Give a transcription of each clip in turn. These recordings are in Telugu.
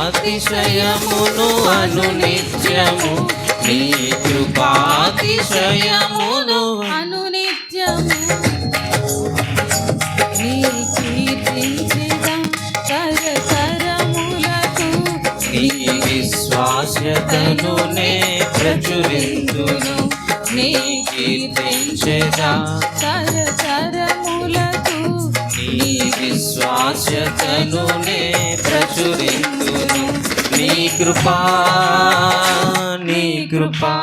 నీ కృపాతిశయమును అను నిత్యము. నీ కృపాతిశయమును అను నిత్యము. నీ కీర్తించెదా తరతరములకు నీ విశ్వాస్యతను నే ప్రచురిందును నీ కీర్తించెదా తరతరములకు విశ్వాస్యతను నే నీ కృపా నీ కృపా.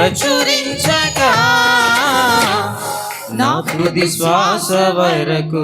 ప్రచురించగా నా హృది శ్వాస వరకు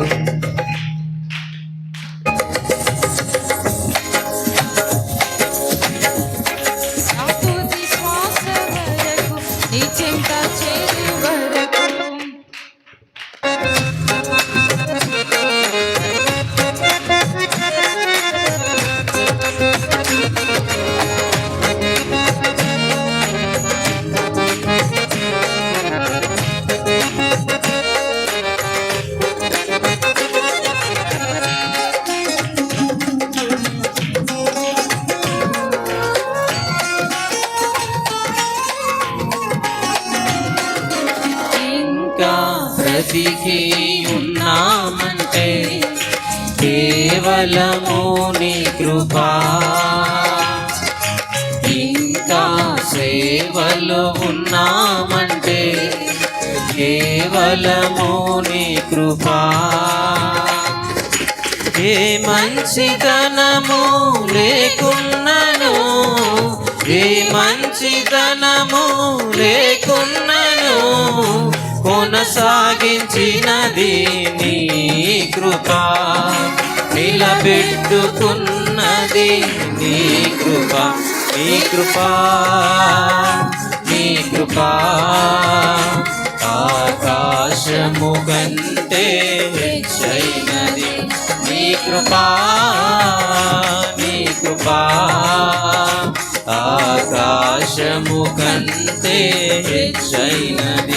బ్రతికి ఉన్నామంటే కేవలము నీ కృపా. ఇంకా సేవలు ఉన్నామంటే కేవలము నీ కృపా. ఏ మంచితనము లేకున్నను ఏ మంచితనము లేకున్నను కొనసాగించినది నీ కృప. నిలబెట్టుకున్నది నీ కృప. నీ కృపా. నీ కృపా. ఆకాశము కంటే హెచ్చైనది నీ కృప. నీ కృపా. ఆకాశము కంటే హెచ్చైనది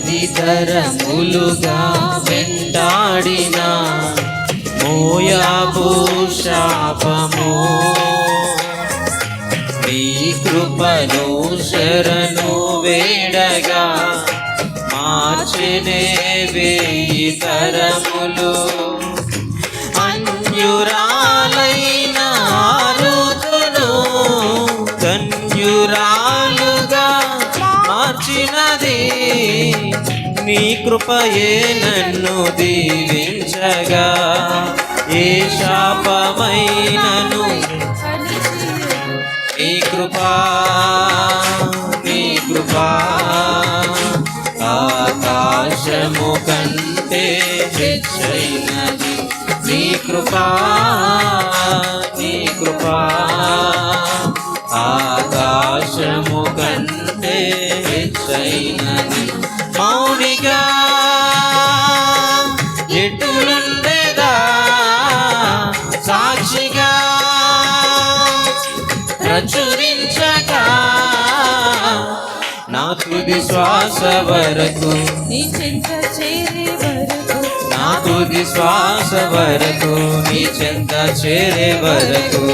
పది తరములుగా వెంటాడిన మోయాబు శాపము నీ కృపను శరణు వేడగా మార్చనే వేయి తరములు. అన్యుర నీ కృపయే నన్ను దీవించగా. ఏ శాపమైనను నీ కృపా నీ కృపా. ఆకాశము కంటే హెచ్చైనది నీ కృపా నీ కృపా. ఆకాశము కంటే హెచ్చైనది మౌనిగా ఎటులుండేదా సాక్షిగా ప్రచురించగా. నా తుది శ్వాస వరకు. నీ చెంత చేరే వరకు. నా తుది శ్వాస వరకు. నీ చెంత చేరే వరకు.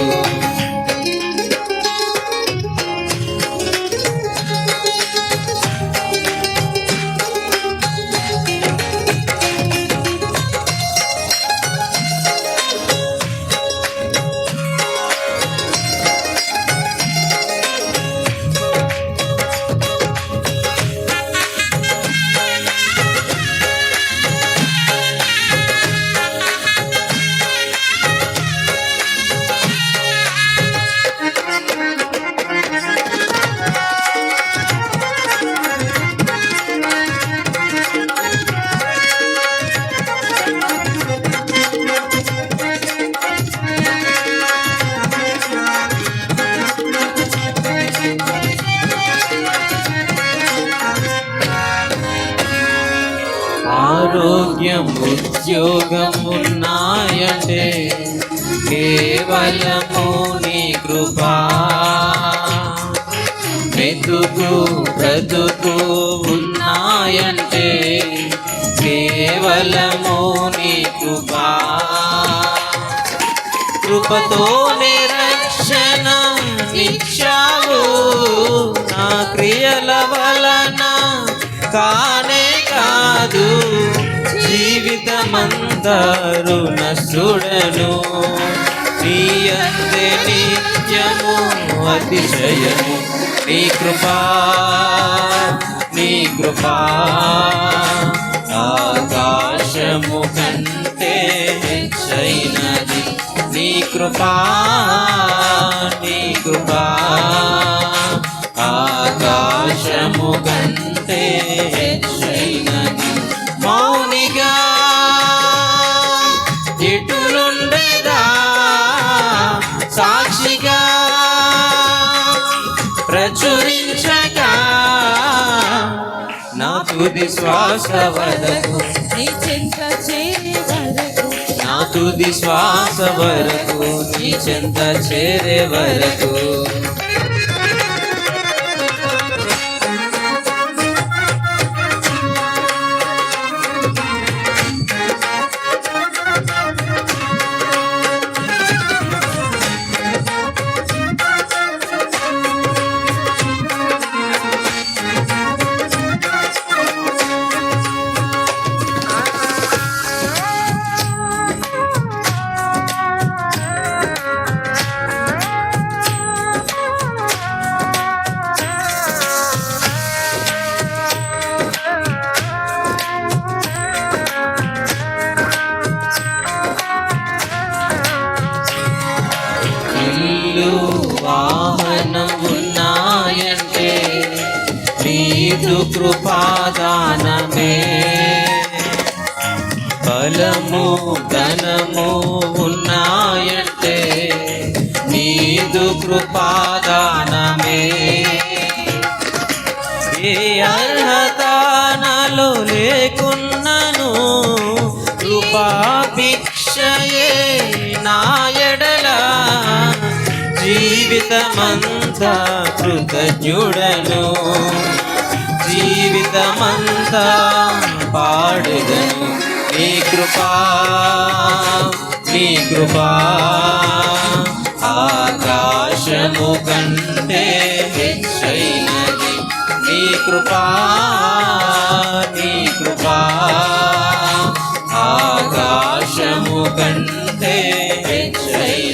ఆరోగ్యం ఉద్యోగం ఉన్నాయంటే కేవలము నీ కృపా. మెతుకు బ్రతుకు ఉన్నాయంటే కేవలము నీ కృపా. కృపతో నిరక్షణ ఇచ్చావు నా క్రియల వలన కా జీవితమందరు నష్టుడను నీయందే నిత్యము అతిశయము. నీ కృపా నీ కృపా ఆకాశము కంటే హెచ్చైనది నీ కృపా నీ కృపా ఆకాశము కంటే ప్రచురించగా నా తుది శ్వాస వరకు నీ చెంత చేరే వరకు నా తుది శ్వాస వరకు నీ చెంత చేరే వరకు కృపాదానమే. బలము ధనము ఉన్నాయంటే నీదు కృపాదానమే. ఏ అర్హతానలు లేకున్నను కృపాభిక్షయే నా ఎడల. జీవితమంతా కృతజ్ఞుడను. జీవితమంతా పాడుదను. నీ కృపా నీ కృపా ఆకాశము కంటే హెచ్చైనది నీ కృపా నీ కృపా ఆకాశము కంటే హెచ్చైనది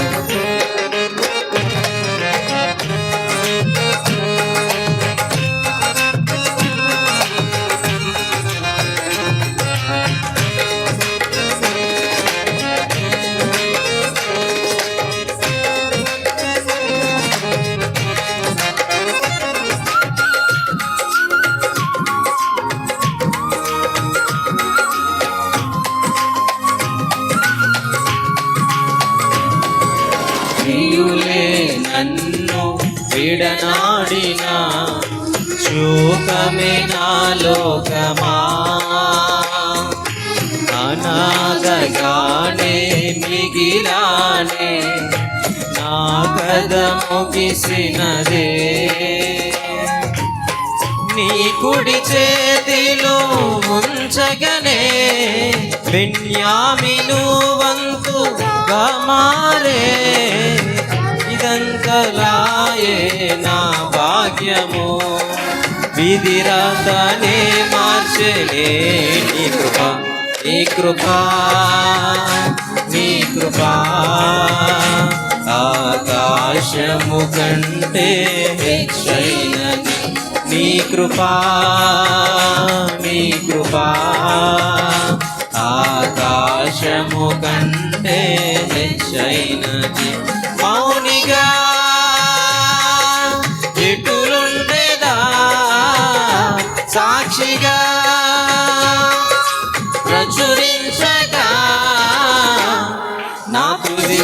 శోకమే నా లోకమా అనాథగానే మిగిలానే నా కథ ముగిసినదే. నీ కుడి చేతిలో ఉంచగనే బెన్యామిను వంతుగా మారే ఇదంతలాయే నా భాగ్యము. విధిరాతనే మార్చలే నీ కృప నీ కృప నీ కృప. ఆకాశము కంటే హెచ్చైనది నీ కృప నీ కృప. ఆకాశము కంటే హెచ్చైనది